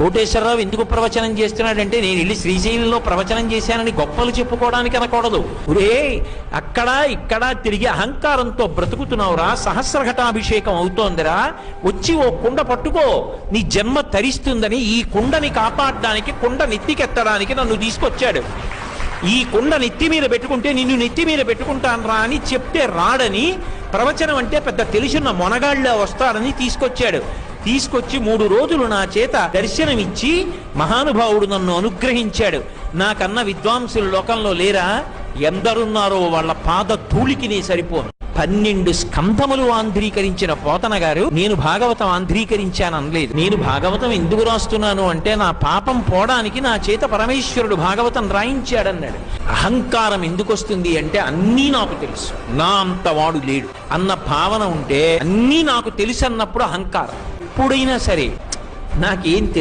కోటేశ్వరరావు ఎందుకు ప్రవచనం చేస్తున్నాడంటే నేను వెళ్ళి శ్రీశైలంలో ప్రవచనం చేశానని గొప్పలు చెప్పుకోవడానికి అనకూడదు. ఒరే అక్కడ ఇక్కడ తిరిగి అహంకారంతో బ్రతుకుతున్నావురా సహస్రఘటాభిషేకం అవుతోందిరా వచ్చి ఓ కుండ పట్టుకో నీ జన్మ తరిస్తుందని ఈ కుండని కాపాడడానికి కుండ నెత్తికెత్తడానికి నన్ను తీసుకొచ్చాడు. ఈ కుండ నెత్తి మీద పెట్టుకుంటే నిన్ను నెత్తి మీద పెట్టుకుంటాను రా అని చెప్తే రాడని ప్రవచనం అంటే పెద్ద తెలిసిన మొనగాళ్ళ వస్తారని తీసుకొచ్చాడు. తీసుకొచ్చి మూడు రోజులు నా చేత దర్శనమిచ్చి మహానుభావుడు నన్ను అనుగ్రహించాడు. నాకన్న విద్వాంసులు లోకంలో లేరా? ఎందరున్నారో వాళ్ళ పాద ధూళికి నీ సరిపోను. పన్నెండు స్కంధములు ఆంధ్రీకరించిన పోతన గారు నేను భాగవతం ఆంధ్రీకరించాను అనలేదు నేను భాగవతం ఎందుకు రాస్తున్నాను అంటే నా పాపం పోవడానికి నా చేత పరమేశ్వరుడు భాగవతం రాయించాడన్నాడు. అహంకారం ఎందుకు వస్తుంది అంటే అన్నీ నాకు తెలుసు. నా అంత వాడు లేడు. అన్న భావన ఉంటే అన్నీ నాకు తెలుసు అన్నప్పుడు అహంకారం. ఎప్పుడైనా సరే నాకేం తెలుసు